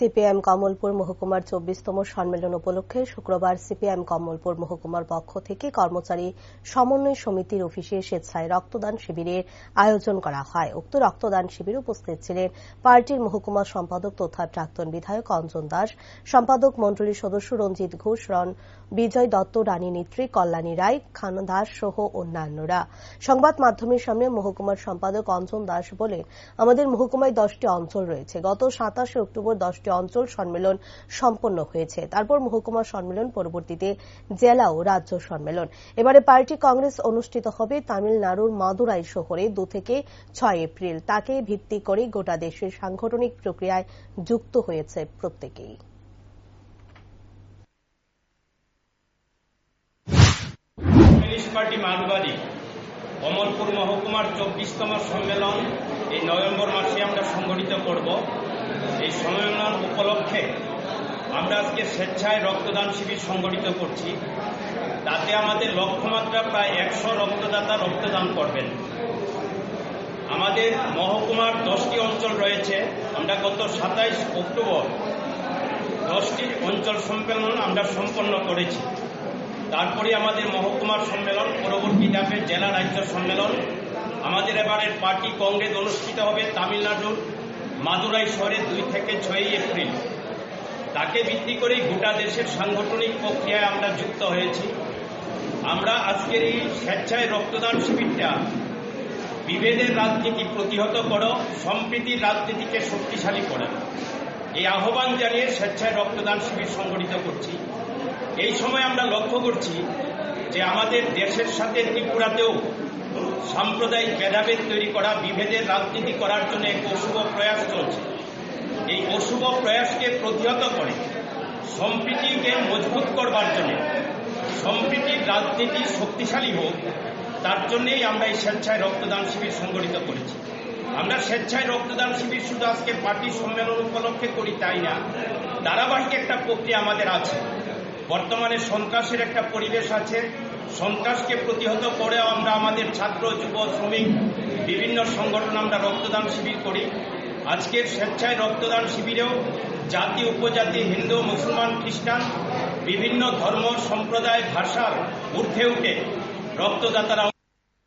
CPM Kamalpur মহকুমার চব্বিশতম সম্মেলন উপলক্ষে শুক্রবার সিপিএম কমলপুর মহকুমার পক্ষ থেকে কর্মচারী সমন্বয় সমিতির অফিসে স্বেচ্ছায় রক্তদান শিবিরের আয়োজন করা হয়। উক্ত রক্তদান শিবিরে উপস্থিত ছিলেন পার্টির মহকুমা সম্পাদক তথা প্রাক্তন বিধায়ক অঞ্জন দাস, সম্পাদক মন্ডলীর সদস্য রঞ্জিত ঘোষ রন বিজয় দত্ত, রানী নেত্রী, কল্যাণী রায়, খান দাস সহ অন্যান্যরা। সংবাদ মাধ্যমের সামনে মহকুমার সম্পাদক অঞ্জন দাস বলেন, আমাদের মহকুমায় দশটি অঞ্চল রয়েছে। গত সাতাশে অক্টোবর দশটি অঞ্চল সম্মেলন সম্পন্ন হয়েছে। তারপর মহকুমা সম্মেলন পরবর্তীতে জেলা ও রাজ্য সম্মেলন। এবারে পার্টি কংগ্রেস অনুষ্ঠিত হবে তামিলনাড়ুর মাদুরাই শহরে দু থেকে ছয় এপ্রিল। তাকে ভিত্তি করে গোটা দেশের সাংগঠনিক প্রক্রিয়ায় যুক্ত হয়েছে প্রত্যেকেই। কমলপুর মহকুমার চব্বিশতম সম্মেলন এই নভেম্বর মাসে আমরা সংগঠিত করব। এই সম্মেলন উপলক্ষে আমরা আজকে স্বেচ্ছায় রক্তদান শিবির সংগঠিত করছি। তাতে আমাদের লক্ষ্যমাত্রা প্রায় একশো রক্তদাতা রক্তদান করবেন। আমাদের মহকুমার দশটি অঞ্চল রয়েছে। আমরা গত সাতাইশ অক্টোবর দশটি অঞ্চল সম্মেলন আমরা সম্পন্ন করেছি। তারপরে আমাদের মহকুমার সম্মেলন, পরবর্তী ধাপে জেলা রাজ্য সম্মেলন। আমাদের এবারের পার্টি কংগ্রেস অনুষ্ঠিত হবে তামিলনাড়ুর মাদুরাই শহরে দুই থেকে ছয়ই এপ্রিল। তাকে ভিত্তি করেই গোটা দেশের সাংগঠনিক প্রক্রিয়ায় আমরা যুক্ত হয়েছি। আমরা আজকের এই স্বেচ্ছায় রক্তদান শিবিরটা বিভেদের রাজনীতি প্রতিহত করো, সম্প্রীতির রাজনীতিকে শক্তিশালী করে। এই আহ্বান জানিয়ে স্বেচ্ছায় রক্তদান শিবির সংগঠিত করছি। এই সময় আমরা লক্ষ্য করছি যে আমাদের দেশের সাথে ত্রিপুরাতেও সাম্প্রদায়িক ভেদাভেদ তৈরি করা, বিভেদের রাজনীতি করার জন্য এক অশুভ প্রয়াস চলছে। এই অশুভ প্রয়াসকে প্রতিহত করে, সম্প্রীতিকে মজবুত করবার জন্য, সম্প্রীতির রাজনীতি শক্তিশালী হোক, তার জন্যই আমরা এই স্বেচ্ছায় রক্তদান শিবির সংগঠিত করেছি। আমরা স্বেচ্ছায় রক্তদান শিবির শুধু আজকে পার্টি সম্মেলন উপলক্ষে করি তাই না? ধারাবাহিক একটা প্রক্রিয়া আমাদের আছে। বর্তমানে সন্ত্রাসের একটা পরিবেশ আছে। সন্ত্রাসকে প্রতিহত করে আমরা আমাদের ছাত্র, যুব, শ্রমিক, বিভিন্ন সংগঠন আমরা রক্তদান শিবির করি। আজকের স্বেচ্ছায় রক্তদান শিবিরেও জাতি, উপজাতি, হিন্দু, মুসলমান, খ্রিস্টান, বিভিন্ন ধর্ম, সম্প্রদায় ভাষার ঊর্ধ্বে উঠে রক্তদাতারা